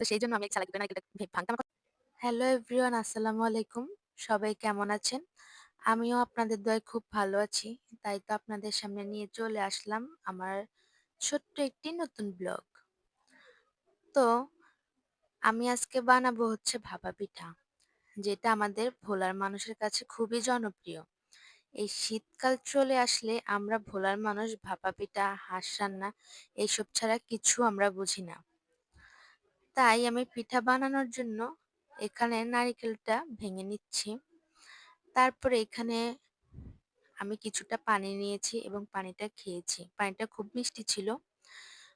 তো সেইজন্য আমি চালাকি করে নারিকেলটা ভে হ্যালো এভরিওয়ান আসসালামু আলাইকুম। সবাই কেমন আছেন? আমিও আপনাদের দয়ায় খুব ভালো আছি। তাই তো আপনাদের সামনে নিয়ে চলে আসলাম আমার ছোট্ট একটি নতুন ব্লগ। তো আমি আজকে বানাবো হচ্ছে ভাপা পিঠা। যেটা আমাদের ভোলার মানুষের কাছে খুবই জনপ্রিয়। এই শীতকাল চলে আসলে আমরা ভোলার মানুষ ভাপা পিঠা, হাঁস রান্না এইসব ছাড়া কিছু আমরা বুঝি না। তাই আমি পিঠা বানানোর জন্য এখানে নারিকেলটা ভেঙে নিচ্ছি। তারপরে এখানে আমি কিছুটা পানি নিয়েছি এবং পানিটা খেয়েছি। পানিটা খুব মিষ্টি ছিল।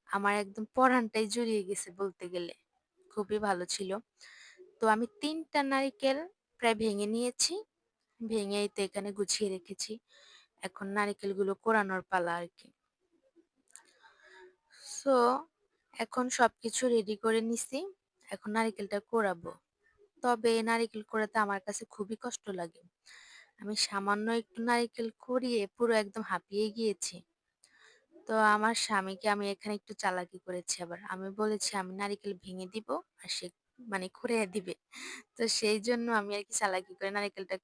আমার একদম পরানটাই জুড়িয়ে গেছে বলতে গেলে। খুবই ভালো ছিল। তো আমি ৩ টা নারিকেল প্রায় ভেঙে নিয়েছি। ভেঙে তো এখানে গুছিয়ে রেখেছি। এখন নারিকেলগুলো কোরানোর পালা আর কি সো এখন সবকিছু রেডি করে নিছি। এখন নারিকেলটা কোরাবো। তবে নারিকেল কোরাতে আমার কাছে খুবই কষ্ট লাগে। আমি সামান্য একটু নারিকেল কুড়িয়ে পুরো একদম হাঁপিয়ে গিয়েছি। তো আমার স্বামীকে আমি এখানে একটু চালাকি করেছি আবার। আমি বলেছি, আমি নারিকেল ভেঙে দিব আর সে মানে কুড়িয়ে দিবে। তো সেই জন্য আমি আর কি চালাকি করে নারিকেলটা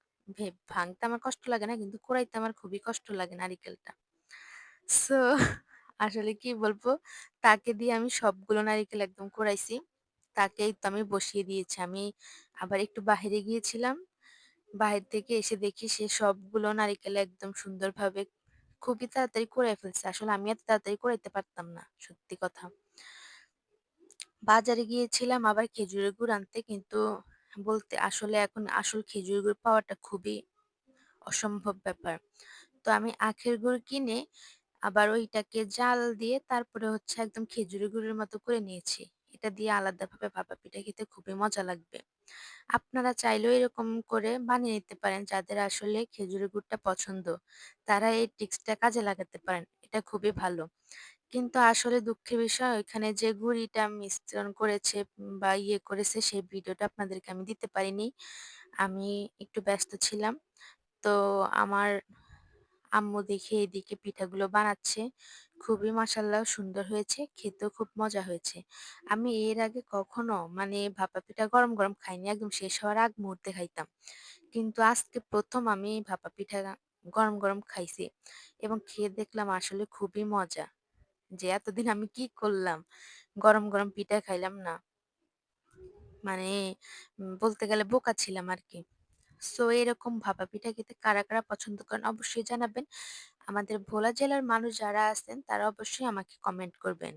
ভাঙতে আমার কষ্ট লাগে না, কিন্তু কুড়াইতে আমার খুবই কষ্ট লাগে নারিকেলটা। সো আসলে কি বলব? তাকে দিয়ে আমি সবগুলো নারিকেল একদম কুড়াইছি। তাকেই তো আমি বসিয়ে দিয়েছি। আমি আবার একটু বাহিরে গিয়েছিলাম। বাহির থেকে এসে দেখি সে সবগুলো নারিকেল একদম সুন্দরভাবে খুবই তাড়াতাড়ি করে ফেলছে। আসলে আমি এত তাড়াতাড়ি কুড়াইতে পারতাম না, সত্যি কথা। বাজারে গিয়েছিলাম আবার খেজুরের গুড় আনতে কিন্তু বলতে আসলে এখন আসল খেজুর গুড় পাওয়াটা খুবই অসম্ভব ব্যাপার। তো আমি আখের গুড় কিনে আবার ওইটাকে জাল দিয়ে তারপরে হচ্ছে একদম খেজুরের গুড়ের মতো করে নিয়েছি। এটা দিয়ে আলাদাভাবে ভাপা পিঠা খেতে খুবই মজা লাগবে। আপনারা চাইলেও এরকম করে বানিয়ে নিতে পারেন যাদের আসলে খেজুরের গুড়টা পছন্দ। তারা এই ট্রিক্সটা কাজে লাগাতে পারেন। এটা খুবই ভালো। কিন্তু আসলে দুঃখের বিষয়, ওইখানে যে গুড়িটা মিশ্রণ করেছে বা ইয়ে করেছে সেই ভিডিওটা আপনাদেরকে আমি দিতে পারিনি। আমি একটু ব্যস্ত ছিলাম। তো আমার আম্মু দেখে এদিকে পিঠাগুলো বানাচ্ছে। খুবই মাশাআল্লাহ সুন্দর হয়েছে। খেতেও খুব মজা হয়েছে। আমি এর আগে কখনো মানে ভাপা পিঠা গরম, গরম খাইনি। একদম শেষ হওয়ার আগ মুহূর্তে খাইতাম। কিন্তু আজকে প্রথম আমি ভাপা পিঠা গরম, গরম খাইছি এবং খেয়ে দেখলাম আসলে খুবই মজা। যে এতদিন আমি কি করলাম? গরম, গরম পিঠা খাইলাম না। মানে বলতে গেলে বোকা ছিলাম আরকি। সো এরকম ভাপা পিঠা খেতে কারা, কারা পছন্দ করেন অবশ্যই জানাবেন। আমাদের ভোলা জেলার মানুষ যারা আছেন তারা অবশ্যই আমাকে কমেন্ট করবেন।